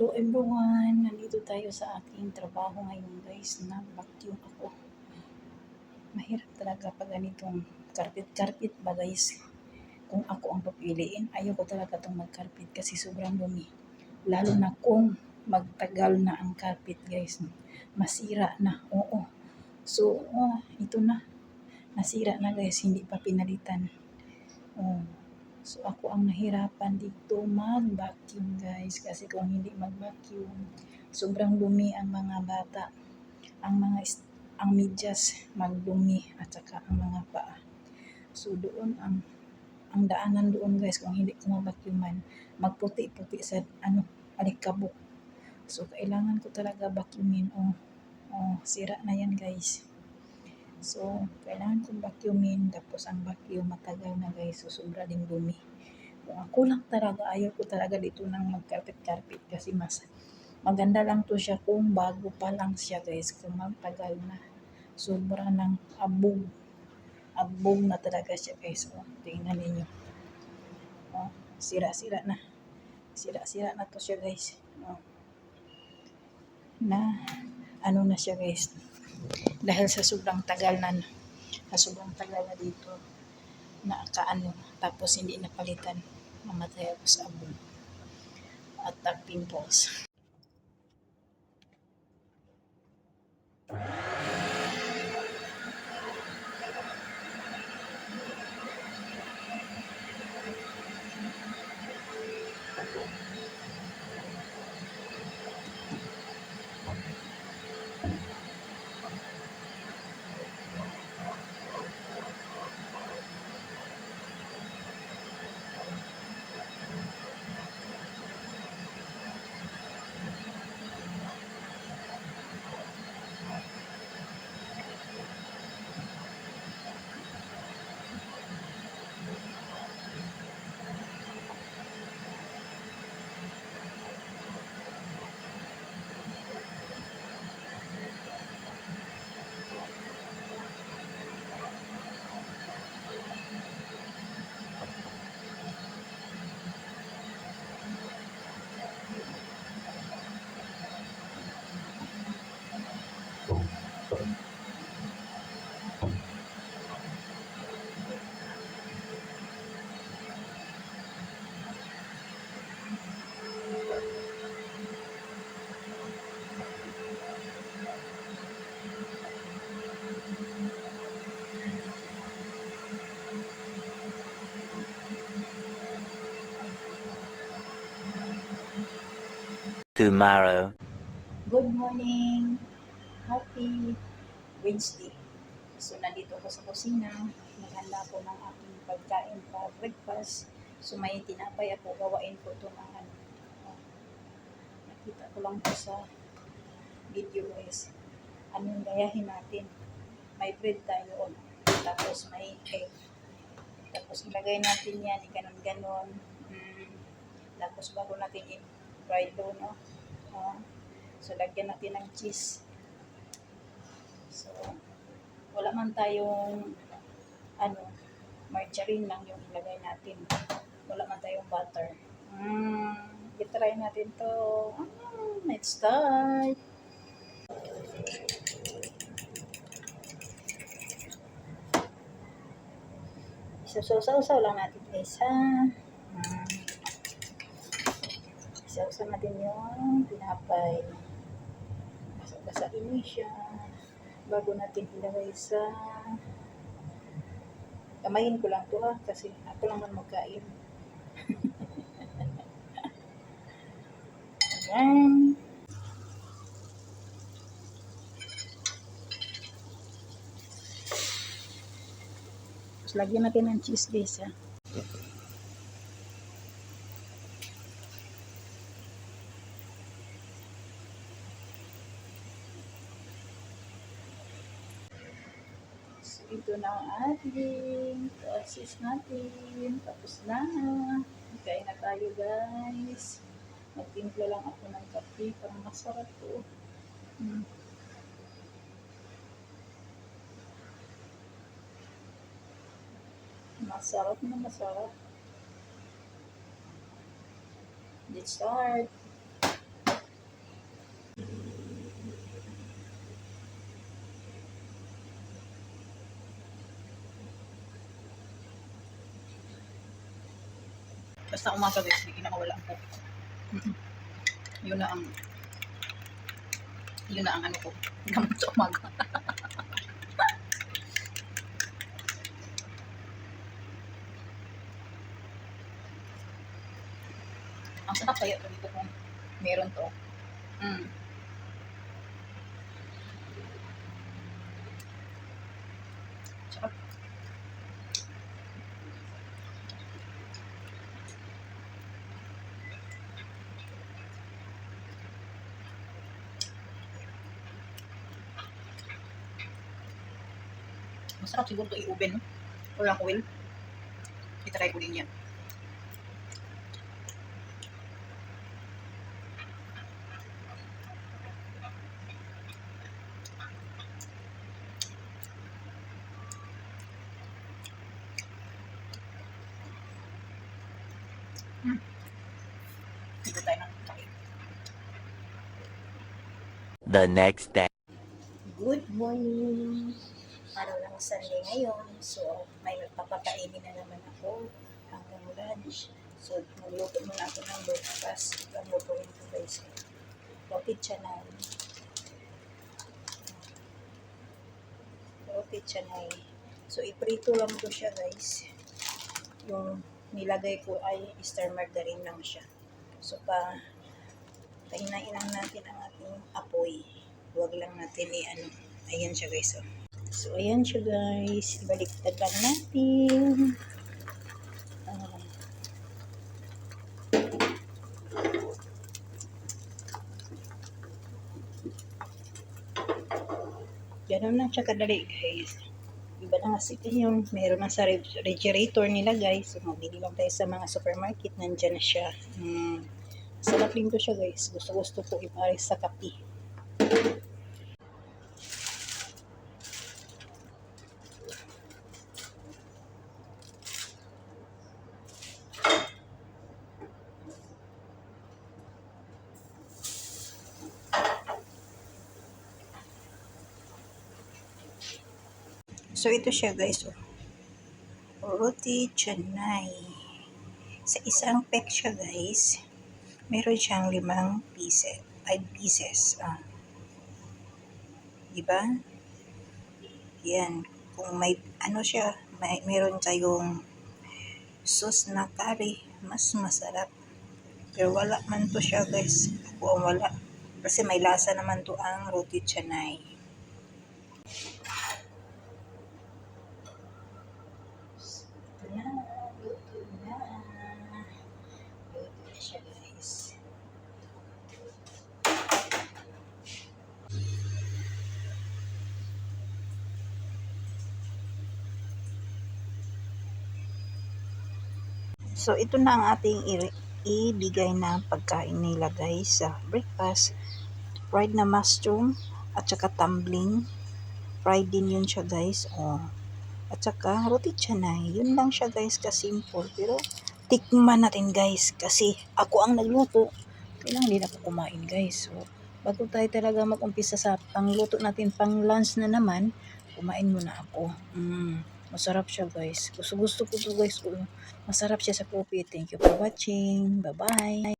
Hello everyone! Nandito tayo sa aking trabaho ngayon guys na vacuum ako. Mahirap talaga pag ganitong carpet-carpet ba guys. Kung ako ang papiliin, ayoko talaga itong mag-carpet kasi sobrang dumi. Lalo na kung magtagal na ang carpet guys. Masira na, oo. So, oh, ito na. Nasira na guys, hindi pa pinalitan. Oh. So ako ang nahirapan dito mag-vacuum guys kasi kung hindi mag-vacuum sobrang dumi ang mga bata. Ang mga ang medyas magdumi at saka ang mga paa. So doon ang ang daanan doon guys kung hindi ko ma-vacuuman magputi-puti sa ano alikabok. So kailangan ko talaga vacuumin. Oh, oh sira na yan guys. So, kailangan kong vacuumin. Tapos, ang vacuum matagal na guys. So, sobra ding dumi. Kung ako lang talaga, ayaw ko talaga dito ng mag-carpet-carpet. Kasi mas maganda lang to siya kung bago pa lang siya guys. Kung magtagal na. Sobra ng abog. Abog na talaga siya guys. O, tingnan ninyo. O, sira-sira na. Sira-sira na to siya guys. O, na ano na siya guys dahil sa sobrang tagal na sa sobrang tagal na dito na kaano tapos hindi napalitan mamatay ako sa abon at uh, pimples tomorrow. Good morning! Happy Wednesday! So, nandito ako sa kusina. Naghanda ko ng aking pagkain para breakfast. So, may tinapay ako. Gawain ko ito ng ano. Nakita ko lang po sa video guys. Anong gayahin natin? May bread tayo. oh. Tapos may egg. Tapos ilagay natin yan. Ganon-ganon. Mm. Tapos bago natin i-fry doon, no? Oh. So, lagyan natin ng cheese. So, wala man tayong ano, margarine lang yung ilagay natin. Wala man tayong butter. Mm, itry natin to. Mm, let's start. Sausaw-sausaw lang natin guys ha. Mm. Sausaw natin yung pinapay. Basa-basain siya. Bago natin ilagay sa... Kamayin ko lang to ha, kasi ako lang man magkain. Ayan. Tapos lagyan natin ng cheese guys ha. Ito na ang ating process natin. Tapos na. Kain na tayo guys. Magtimpla lang ako ng kape para masarap to. Hmm. Masarap na masarap. Let's start. Basta umaga guys, hindi na mawala ang. Yun na ang yun na ang ano ko. Gamot sa umaga. ang sarap kaya ito dito kung meron to. Mm. Masarap siguro ito i-oven. No? Walang oil. Itry ko din yan. Dito tayo ng kape. The next day. Good morning! Araw ng Sunday ngayon. So, may magpapakainin na naman ako hanggang lunch. So, magluto muna ako ng breakfast. Ang lutuin ko guys. Roti canay. Roti canay. So, iprito lang ko siya guys. Yung nilagay ko ay star margarine lang siya. So, pa pahinain lang natin ang ating apoy. Huwag lang natin i-ano. Ayan siya guys. Oh. So, ayan siya guys. Baliktad lang natin. Ah. Ganun lang siya kadali guys. Iba na kasi yun. Meron na sa refrigerator nila guys. So, mabili lang tayo sa mga supermarket. Nandyan na siya. Mm. Sarap din to siya guys. Gusto gusto ko ipares sa kape. So ito siya guys. Oh. Roti canay. Sa isang pack siya guys. Meron siyang limang pieces. Five pieces. Ah. Diba? Yan. Kung may ano siya, may, meron kayong sauce na curry, mas masarap. Pero wala man to siya guys. Ako wala. Kasi may lasa naman to ang roti canay. Ito na. Luto na. Luto na siya guys. So, ito na ang ating ibigay na pagkain nila guys sa breakfast. Fried na mushroom at saka tumbling. Fried din yun siya guys. Oh. At saka roti canay. Yun lang siya guys kasimple. Pero tikman natin guys kasi ako ang nagluto. Kailangan din ako kumain guys. So, bago tayo talaga mag-umpisa sa pangluto natin pang lunch na naman, kumain muna ako. Mm, masarap siya guys. Gusto gusto ko to guys. Masarap siya sa coffee. Thank you for watching. Bye-bye.